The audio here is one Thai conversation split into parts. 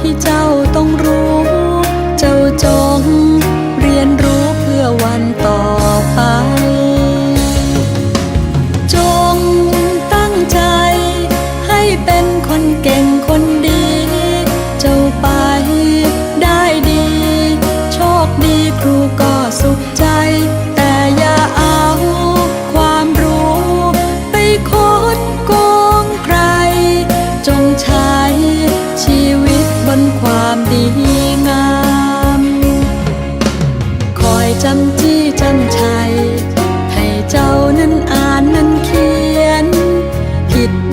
ที่เจ้าต้องรู้ เจ้าจงเรียนรู้เพื่อวันต่อไป จงตั้งใจ ให้เป็นคนเก่งคนดี เจ้าไปได้ดี โชคดีครูก็สุข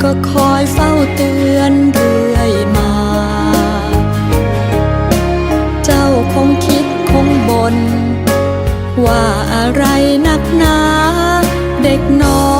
็คอยเฝ้าเตือนเรื่อยมา เจ้าคงคิดคงบนว่าอะไรนักหนา เด็กน้อย